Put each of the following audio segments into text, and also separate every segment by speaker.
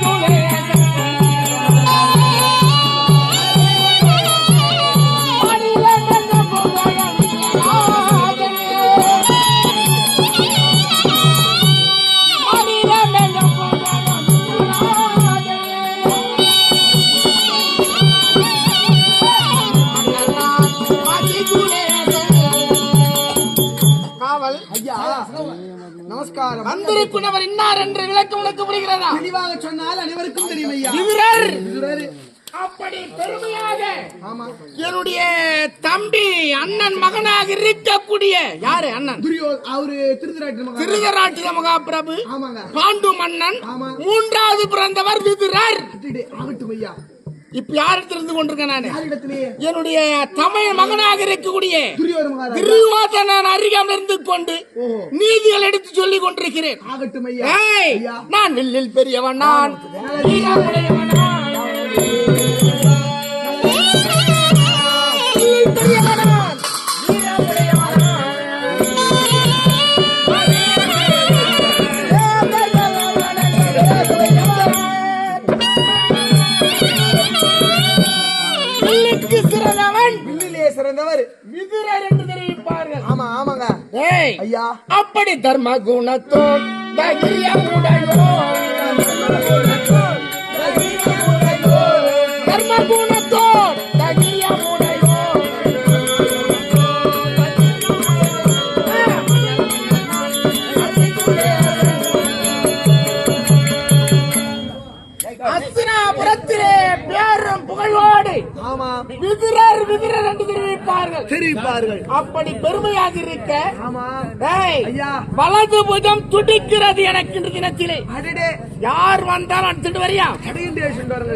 Speaker 1: no உனக்கு புரிகிறதா
Speaker 2: தெளிவாக சொன்னால் அனைவருக்கும் தெரியும் ஐயா.
Speaker 1: இவரர் அப்படி பெருமையாக
Speaker 2: ஆமா.
Speaker 1: என்னுடைய தம்பி அண்ணன் மகனாக இருக்கக்கூடிய யாரு அண்ணன்?
Speaker 2: துரியோ அவரு
Speaker 1: திருதராட்டிய மகாபிரபு. பாண்டு மன்னன். மூன்றாவது பிறந்தவர் விதுரர்
Speaker 2: ஆகட்டும் ஐயா.
Speaker 1: இப்ப யாரு தெரிந்து கொண்டிருக்கேன் நானு? என்னுடைய தமிழ் மகனாக இருக்கக்கூடிய
Speaker 2: துரியோதன மகாராஜா.
Speaker 1: திருவாதனான் அருகாமல் இருந்து கொண்டு நீதிகள் எடுத்து சொல்லிக் கொண்டிருக்கிறேன். நான் வில்லில் பெரியவன் நான்.
Speaker 2: ஐயா.
Speaker 1: அப்படி தர்ம குணத்தோன் தர்ம குணத்தோன் அஸ்தினாபுரத்திலே பேரும் புகழோடு
Speaker 2: ஆமா.
Speaker 1: விதிரர் விதிரர் என்று தெரிவிப்பார்கள்.
Speaker 2: தெரிவிப்பார்கள்.
Speaker 1: அப்படி பெருமையாக இருக்க வலது புஜம் துடிக்கிறது எனக்கு இன்று தினத்திலே. யார் வந்தாலும் அடிச்சுட்டு வரியா?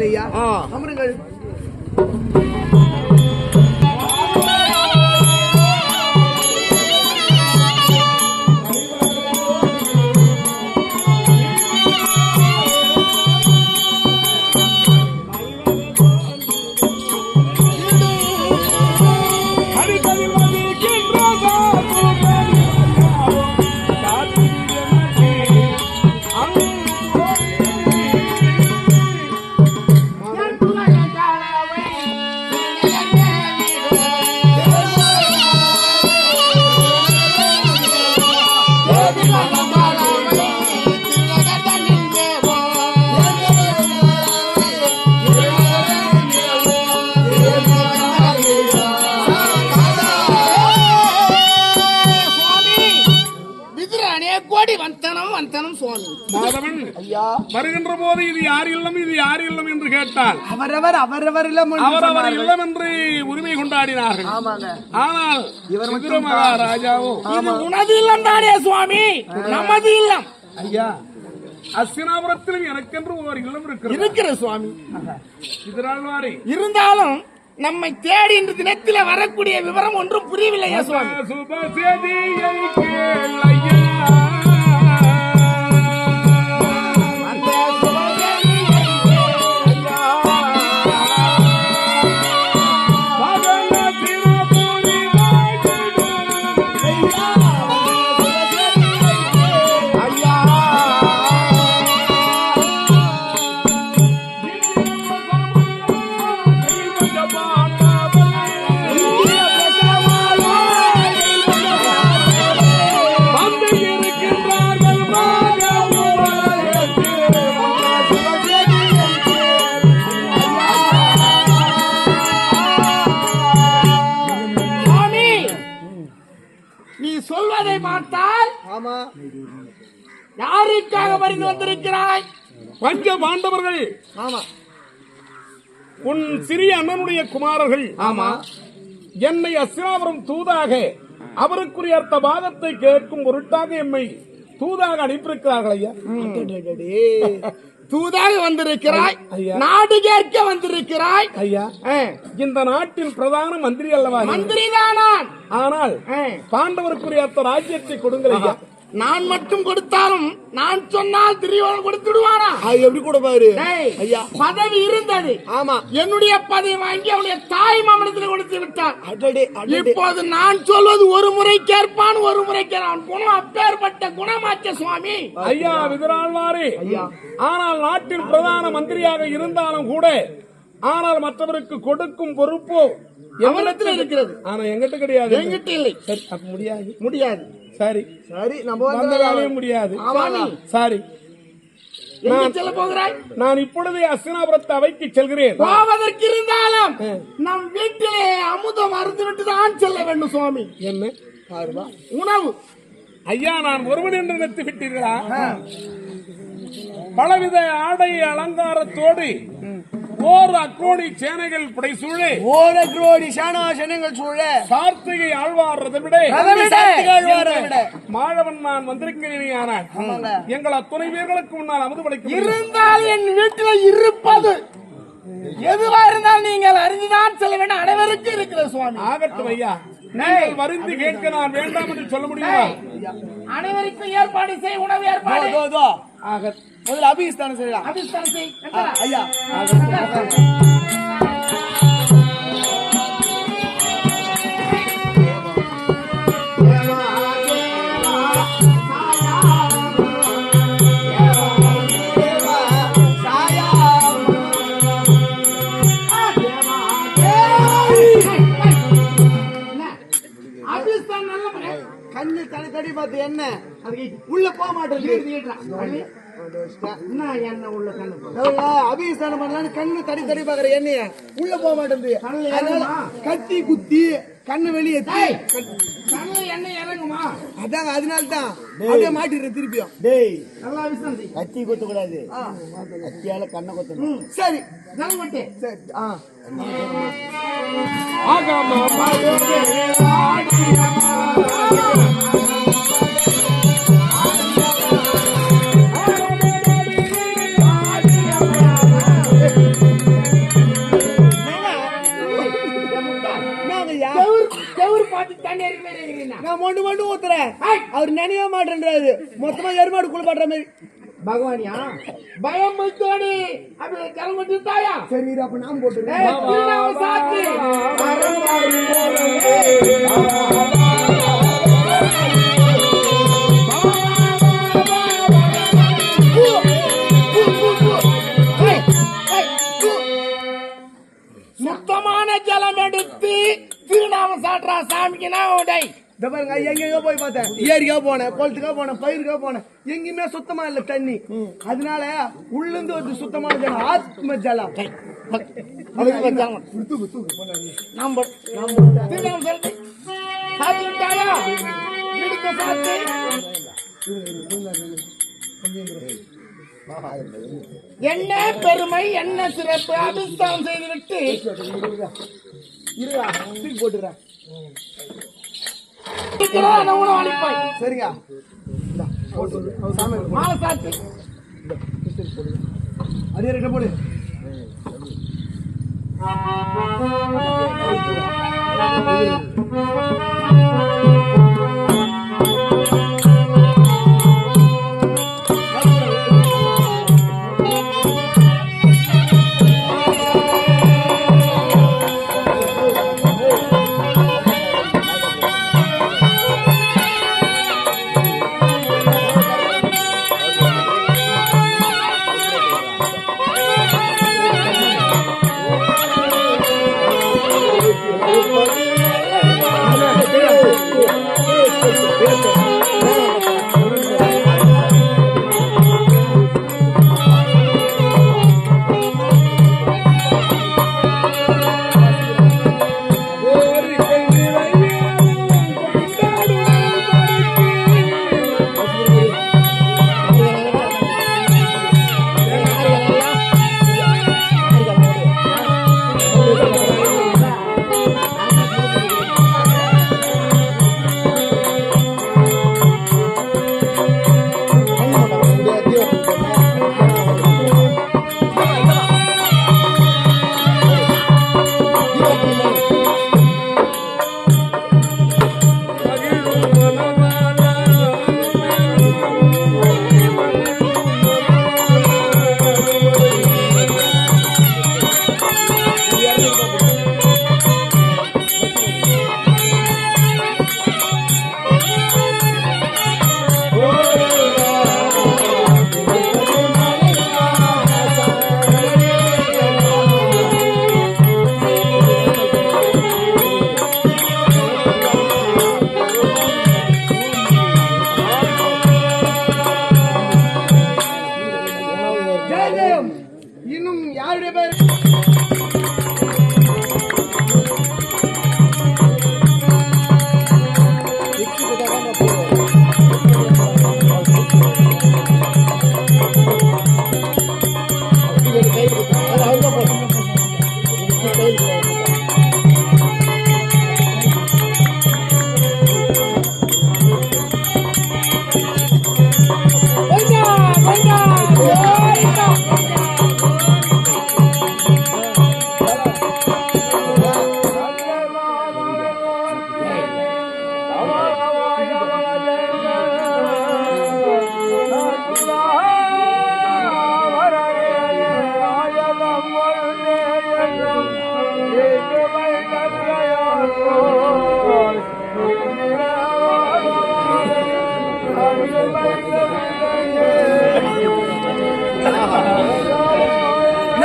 Speaker 2: ஐயா. அமருங்கள். கோடி வந்தனம் வந்தனம் சுவாமி.
Speaker 3: மாதவன்
Speaker 2: ஐயா.
Speaker 3: வருகின்ற போது இது யார் இல்லம் இது யார் இல்லம் என்று கேட்டால்
Speaker 2: அவரவர் அவரவர் இல்லம் என்று
Speaker 3: அவரவர். இல்லம் என்று உரிமை கொண்டாடினார்கள்.
Speaker 2: ஆமாங்க.
Speaker 3: ஆனால்
Speaker 2: இவர்
Speaker 3: மகாராஜாவோ
Speaker 1: இது உனது இல்லம் தானே சுவாமி. நமது இல்லம்.
Speaker 3: ஐயா. அஸ்தினாபுரத்திலும் எனக்கென்று ஒரு இல்லம் இருக்கிறது.
Speaker 1: இருக்கிற சுவாமி.
Speaker 3: இதனால்வாரி
Speaker 1: இருந்தாலும் நம்மை தேடி இன்று தினத்தில வரக்கூடிய விவரம் ஒன்றும் புரியவில்லையா சுவாமி?
Speaker 3: சுபசதியை பஞ்ச பாண்டவர்கள்.
Speaker 2: ஆமா.
Speaker 3: உன் சிறிய அண்ணனுடைய குமாரர்கள்.
Speaker 1: ஆமா.
Speaker 3: என்னை அஸ்தினாபுரம் தூதாக அவருக்குரிய அர்த்த பாகத்தை கேட்கும் பொருட்டாக எம்மை தூதாக அனுப்பியிருக்கிறார்கள் ஐயா.
Speaker 1: தூதாக வந்திருக்கிறாய். நாடு கேட்க வந்திருக்கிறாய்.
Speaker 3: ஐயா. இந்த நாட்டின் பிரதான மந்திரி அல்லவா நீ?
Speaker 1: மந்திரிதானான்
Speaker 3: ஆனால் பாண்டவருக்குரிய அர்த்த ராஜ்யத்தை கொடுங்கள் ஐயா.
Speaker 1: நான் மட்டும் கொடுத்தாலும் நான் சொன்னால் திரியோன் கொடுத்துடுவானா?
Speaker 2: அது எப்படி கூட பாரு.
Speaker 1: டேய்,
Speaker 2: ஐயா.
Speaker 1: பதவி இருந்தது.
Speaker 2: ஆமா.
Speaker 1: என்னுடைய பதவி வாங்கி அவனுடைய தாய் மாமனத்தில் கொடுத்து விட்டான்.
Speaker 2: அடடே அடடே.
Speaker 1: இப்போது நான் சொல்வது ஒரு முறை கேட்பான் ஒரு முறை கேட்பான் குணம் அப்பேற்பட்ட குணமாச்ச சுவாமி.
Speaker 3: ஐயா விதிராழ்வாரே ஆனால் நாட்டில் பிரதான மந்திரியாக இருந்தாலும் கூட ஆனால் மற்றவருக்கு கொடுக்கும் பொறுப்போ
Speaker 1: அவனிடத்தில் இருக்கிறது?
Speaker 3: ஆனா எங்கிட்ட கிடையாது.
Speaker 1: என்கிட்ட இல்லை.
Speaker 3: சரி அப்ப முடியாது.
Speaker 1: முடியாது.
Speaker 3: சரி.
Speaker 2: சரி நம்ம
Speaker 3: வந்த வேலையும் முடியாது. சரி.
Speaker 1: செல்ல போகிறாய்?
Speaker 3: நான் இப்பொழுதே அஸ்தினாபுரத்து அவைக்கு செல்கிறேன்.
Speaker 1: போவதற்கு இருந்தாலும் நம் வீட்டிலே அமுதம் அருந்து விட்டு தான் செல்ல வேண்டும் சுவாமி.
Speaker 3: என்ன?
Speaker 1: உணவு.
Speaker 3: ஐயா நான் ஒருவன் என்று நிறுத்தி விட்டீர்களா பலவித ஆடை அலங்காரத்தோடு ஓர் அக்கோணி சேனைகள் புடைசூழே
Speaker 2: ஓர குரோடி சாணாசனங்கள் சூழ
Speaker 3: கார்த்திகை ஆழ்வாரதை விட மாழவன் நான் வந்திருக்கிறேன் ஆனால். எங்கள் அத்துணை பேர்களுக்கு முன்னால் அமுது படைக்க
Speaker 1: இருந்தால் என் வீட்டில் இருப்பது. எதுவா இருந்தாலும் நீங்கள் அறிந்துதான் செல்ல வேண்டும். அனைவருக்கும் இருக்கிற சுவாமி.
Speaker 3: ஆகட்டும் ஐயா. நீங்கள் வருந்தி கேட்க நான் வேண்டாம் என்று சொல்ல முடியுமா?
Speaker 1: அனைவருக்கும் ஏற்பாடு செய் உணவு ஏற்பாடு.
Speaker 3: ஆக
Speaker 2: முதல்ல அபிஸ்தானம் செய்யலாம்
Speaker 1: செய்.
Speaker 2: ஐயா. கண்ணு தனி தடி பார்த்து என்ன? உள்ள போக மாட்டேங்குது
Speaker 1: என்ன என்ன உள்ள கண்ணு போ.
Speaker 2: எவ்வளவு அபிஸ்தானம் பண்ணலான்னு கண்ணு தடி தடி பாக்குற எண்ணெய உள்ள போக
Speaker 1: இறங்குமா?
Speaker 2: கத்தி குத்தி கண்ணு வெளியே
Speaker 1: கண்ணுல எண்ணெய் இறங்குமா?
Speaker 2: அதாங்க அதனால தான் அப்படியே திருப்பியும்.
Speaker 4: டேய்.
Speaker 1: நல்லா செய்
Speaker 4: கத்தி கொத்த கூடாது கத்தியால கண்ணை கொத்தணும்.
Speaker 2: சரி.
Speaker 1: ஜலமட்டு
Speaker 2: சரி. ஆ.
Speaker 3: ஆகாம
Speaker 2: நான் மொண்டு மொண்டு ஊத்துறேன். அவர் நினைய மாட்டேன்றாரு. மொத்தமா எருமாடு குளிப்பாடுற மாதிரி.
Speaker 1: பகவானியா? பயம் வைத்தோடி. அப்படி ஜலமட்டு தாயா
Speaker 2: சரி அப்ப நான்
Speaker 1: சாத்தி. சுத்தமான ஜலம் எடுத்து திருநாம சாட்டுறா சாமிக்கு நான் உடை.
Speaker 2: இந்த பாருங்க எங்கெங்கயோ போய் பார்த்தேன். ஏரிக்கா போனேன் குளத்துக்கா போனேன் பயிருக்கா போனேன். எங்கேயுமே சுத்தமா இல்ல தண்ணி. அதனால உள்ளிருந்து ஒரு சுத்தமான ஜலம் ஆத்ம ஜலம்.
Speaker 1: நம்ம என்ன பெருமை என்ன சிறப்பு? அபிஸ்தானம் செய்துவிட்டு.
Speaker 2: இருடா தூக்கி போட்டுறேன்
Speaker 1: உணவு அளிப்பாய்
Speaker 2: சரிங்க
Speaker 1: மாலை சாத்து
Speaker 2: அடியே ரெட்ட போடு Thank you.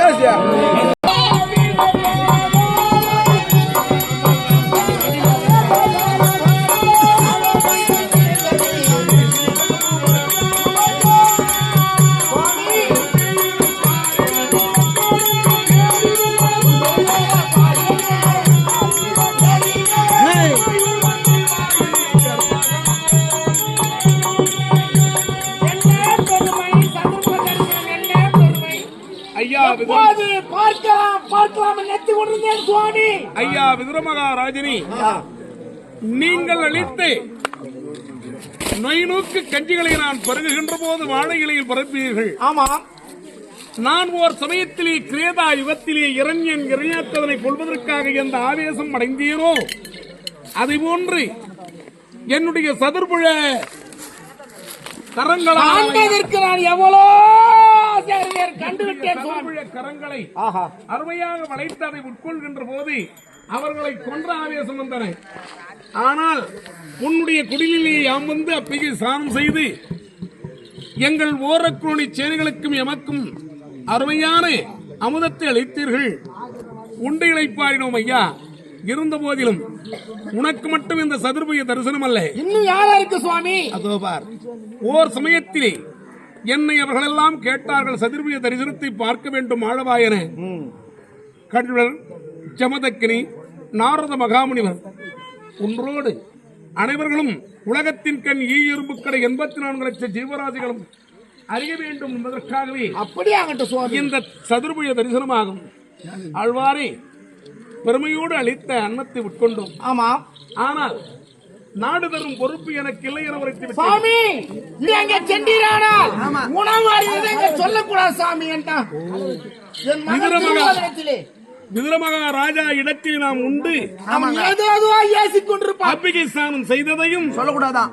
Speaker 3: ஐயா
Speaker 1: சுவாமி
Speaker 3: ஐயா விதுரமகாராஜனி நீங்கள் அளித்து நொய் நோக்கு கஞ்சிகளை நான் பருகுகின்ற போது வாழை இலையில் பரப்பீர்கள்
Speaker 1: ஆமா.
Speaker 3: நான் ஓர் சமயத்திலே கிரேதா யுகத்திலே இரண்யன் இறையாத்தவனை கொள்வதற்காக எந்த ஆவேசம் அடைந்தேனோ அதை போன்று என்னுடைய சதுர்புழ கரங்களால்
Speaker 1: நான் எவ்வளோ ஆசையாக கண்டுவிட்டேன்
Speaker 3: கரங்களை அருமையாக வளைத்து அதை உட்கொள்கின்ற போது அவர்களை கொன்ற ஆவேசம் வந்தன. ஆனால் உன்னுடைய குடிலிலே யாம் வந்து சாணம் செய்து எங்கள் ஓரக்குழி சேனைகளுக்கும் எமக்கும் அருமையான அமுதத்தை அளித்தீர்கள். உண்டு இழைப்பாரினோம் ஐயா. இருந்த போதிலும் உனக்கு மட்டும் இந்த சதுர்புய தரிசனம் அல்ல
Speaker 1: இன்னும் யாரா இருக்கு சுவாமி?
Speaker 3: அதோ பார். ஓர் சமயத்திலே என்னை அவர்களெல்லாம் கேட்டார்கள் சதுர்புய தரிசனத்தை பார்க்க வேண்டும் ஆழவாயன கடுவல் ஜமதக்கினி நாரத மகாமுனிவர் ஒன்றோடு அனைவர்களும் உலகத்தின் கண் ஈ எறும்புக்கடை எண்பத்தி நான்கு லட்சம் ஜீவராசிகளும் அறிய வேண்டும் என்பதற்காகவே
Speaker 1: அப்படியே ஆகட்டும் சுவாமி?
Speaker 3: இந்த சதுர்புய தரிசனமாகும். ஆழ்வாரே பெருமையோடு அளித்த அன்னத்தை உட்கொண்டோம்.
Speaker 1: ஆமா
Speaker 3: ஆனால் நாடு தரும் பொறுப்பு எனக்கு இல்லை என உரைத்து.
Speaker 1: சுவாமி நீ அங்க சென்றீரானால் உணவு அறிவதை சொல்லக்கூடாது சாமி என்றான் என் மகன்
Speaker 3: விதுரமகா. ராஜா இடத்தில் நாம் உண்டு.
Speaker 1: ஏசிக் கொண்டிருப்பான்.
Speaker 3: அப்பிகை ஸ்நானம் செய்ததையும்
Speaker 2: சொல்லக்கூடாதான்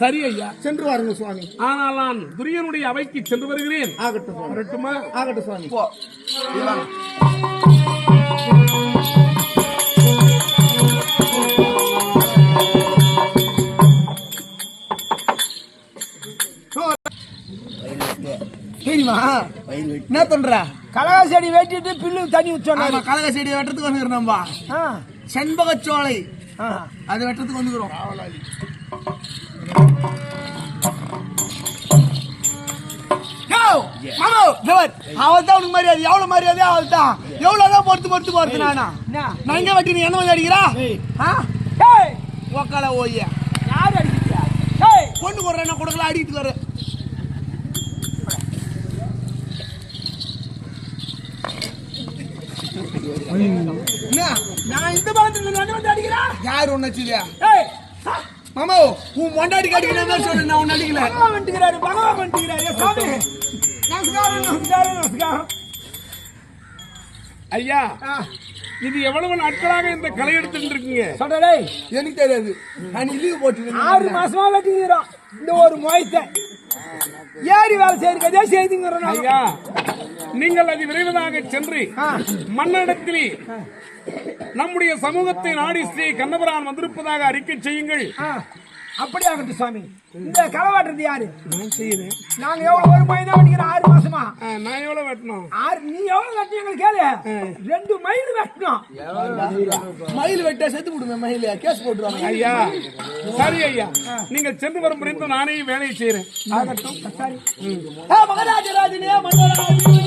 Speaker 3: சரி ஐயா.
Speaker 1: சென்று வாருங்க சுவாமி.
Speaker 3: ஆனால் நான் துரியனுடைய அவைக்கு சென்று வருகிறேன்.
Speaker 1: ஆகட்டும் சுவாமி.
Speaker 3: வரட்டுமா?
Speaker 1: ஆகட்டும் சுவாமி.
Speaker 4: வெட்டி
Speaker 2: என்ன பண்ற?
Speaker 1: கலகா செடி வெட்டிட்டு பில்லு தண்ணி
Speaker 2: ஆமா கலக செடி வெட்டுறதுக்கு வந்துக்கிறோம் நம்ம. செண்பக சோலை. அது வெட்டுறதுக்கு வந்துக்கிறோம். அவள் தான் உனக்கு மரியாதை. எவ்வளவு மரியாதை அவள் தான் எவ்வளவுதான் பொறுத்து பொறுத்து போறது நானா? நான் எங்க வெட்டி நீ என்ன வந்து அடிக்கிறா? ஒக்கால ஓய்ய.
Speaker 1: யார் அடிக்கிறா?
Speaker 2: பொண்ணு கொடுறேன் கொடுக்கல அடிக்கிட்டு வர என்ன
Speaker 1: நான் இந்த பாகத்துல வந்து வந்து அடிக்கிறா
Speaker 2: யார் ஒன்னு வச்சுதியா
Speaker 1: ஏய்
Speaker 2: மாமா உன் மொண்டாடி அடிக்கிறேன் சொல்லு நான் உன்னை அடிக்கல.
Speaker 1: பகவான் வந்துக்கிறாரு பகவான் வந்துக்கிறாரு. சாமி. நமஸ்காரம் நமஸ்காரம் நமஸ்காரம்.
Speaker 3: ஐயா இது எவ்வளவு நாட்களாக இந்த களை எடுத்துட்டு இருக்கீங்க
Speaker 1: சொல்றே
Speaker 2: எனக்கு தெரியாது. நான் லீவ் போட்டு
Speaker 1: ஆறு மாசமா வெட்டிக்கிறோம். இந்த ஒரு மொயத்தை ஏறி வேலை செய்யறதே செய்துங்கிறோம்
Speaker 3: ஐயா நீங்கள் அது விரைவதாக சென்று மன்னடத்திலே நம்முடைய சமூகத்தை நாடி ஸ்ரீ கண்ணபுரான் வந்திருப்பதாக அறிக்கை செய்யுங்கள்.
Speaker 5: அப்படி ஆகட்டும் சாமி. இந்த களவாட்டுறது யாரு?
Speaker 3: நான் செய்யறேன்
Speaker 5: நாங்க எவ்வளவு ஒரு மணி தான் வெட்டிக்கிறோம் ஆறு மாசமா?
Speaker 3: நான் எவ்வளவு வெட்டணும்?
Speaker 5: ஆறு நீ எவ்வளவு வெட்டி எங்களுக்கு கேளு. ரெண்டு மைல் வெட்டணும்.
Speaker 2: மயில் வெட்ட செத்து விடுமே மயில். கேஸ் போட்டுருவாங்க.
Speaker 3: ஐயா சரி ஐயா. நீங்கள் சென்று வரும் புரிந்து நானே வேலையை செய்யறேன்
Speaker 5: ஆகட்டும் சரி.
Speaker 2: மகராஜராஜனே மன்னராஜனே